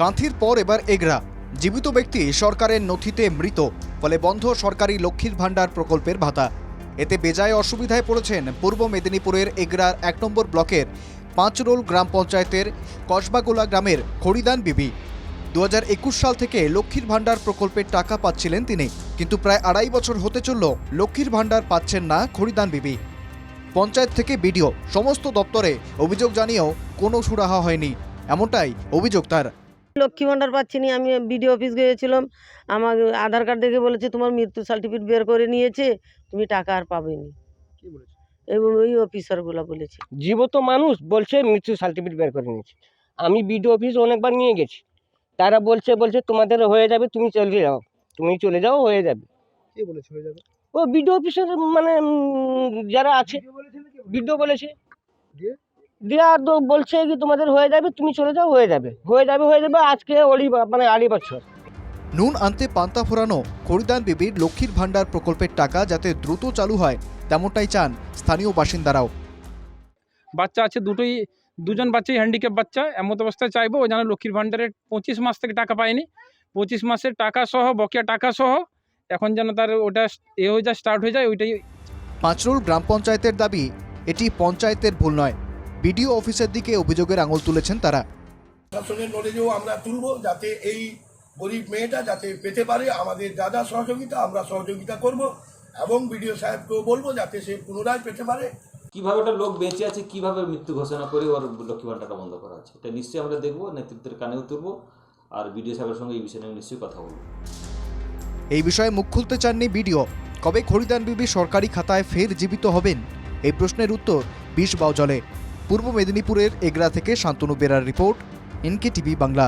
কাঁথির পর এবার এগরা। জীবিত ব্যক্তি সরকারের নথিতে মৃত, ফলে বন্ধ সরকারি লক্ষ্মীর ভাণ্ডার প্রকল্পের ভাতা। এতে বেজায় অসুবিধায় পড়েছেন পূর্ব মেদিনীপুরের এগরার এক নম্বর ব্লকের পাঁচরোল গ্রাম পঞ্চায়েতের কসবাগোলা গ্রামের খড়িদান বিবি। দু হাজার একুশ সাল থেকে লক্ষ্মীর ভাণ্ডার প্রকল্পের টাকা পাচ্ছিলেন তিনি, কিন্তু প্রায় আড়াই বছর হতে চলল লক্ষ্মীর ভাণ্ডার পাচ্ছেন না খড়িদান বিবি। পঞ্চায়েত থেকে বিডিও, সমস্ত দপ্তরে অভিযোগ জানিয়েও কোনো সুরাহা হয়নি, এমনটাই অভিযোগ তার। লক্ষ্মী ভাণ্ডার পাচ্ছি নি আমি বিডিও অফিস গিয়েছিলাম। আমার আধার কার্ড দেখে বলেছে তোমার মৃত্যু সার্টিফিকেট বের করে নিয়েছে তুমি টাকা আর পাবে পাবেনি এবং ওই অফিসারগুলো বলেছে। জীবত মানুষ বলছে মৃত্যু সার্টিফিকেট বের করে নিয়েছে। আমি বিডিও অফিস অনেকবার নিয়ে গেছি। তারা বলছে বলছে তোমাদের হয়ে যাবে তুমি চলে যাও। তুমি চলে যাও হয়ে যাবে। কে বলেছে হয়ে যাবে? ও বিডিও অফিসের মানে যারা আছে বিডিও বলেছে দিয়ে? আর তো বলছে কি তোমাদের হয়ে যাবে তুমি চলে যাও হয়ে যাবে। হয়ে যাবে হয়ে যাবে আজকে অলি মানে আড়ি বছর। নুন আনতে পান্তা ফোরানো খড়িদান বিবির লক্ষ্মীর ভাণ্ডার প্রকল্পের টাকা যাতে দ্রুত চালু হয় তেমনটাই চান স্থানীয় বাসিন্দারাও। বাচ্চা আছে দুটোই দুজন বাচ্চাই হ্যান্ডিক্যাপ বাচ্চা এমত অবস্থায় চাইব ও যেন লক্ষ্মীর ভাণ্ডারের পঁচিশ মাস থেকে টাকা পায়নি। পঁচিশ মাসের টাকা সহ বকেয়া টাকা সহ এখন যেন তার ওটা এ হয়ে যায় স্টার্ট হয়ে যায় ওইটাই পাঁচরোল গ্রাম পঞ্চায়েতের দাবি এটি পঞ্চায়েতের ভুল নয়। বিডিও অফিসের দিকে অভিযোগের আঙুল তুলেছেন তারা। প্রশাসনের নলেজেও আমরা তুলব যাতে এই গরিব মেয়েটা যাতে পেতে পারে। আমাদের যা যা সহযোগিতা আমরা সহযোগিতা করব এবং বিডিও সাহেবকেও বলব যাতে সে পুনরায় পেতে পারে। কীভাবে একটা লোক বেঁচে আছে কীভাবে মৃত্যু ঘোষণা করে ওর লক্ষ্মী ভাণ্ডারটা বন্ধ করা আছে? এটা নিশ্চয়ই আমরা দেখব নেতৃত্বের কানেও তুলবো আর বিডিও সাহেবের সঙ্গে এই বিষয়ে নিয়ে নিশ্চয়ই কথা বলব। এই বিষয়ে মুখ খুলতে চাননি বিডিও। কবে খরিদান বিবি সরকারি খাতায় ফের জীবিত হবেন? এই প্রশ্নের উত্তর বিষ বাউজলে। পূর্ব মেদিনীপুরের এগরা থেকে শান্তনু বেরার রিপোর্ট এনকে টিভি বাংলা।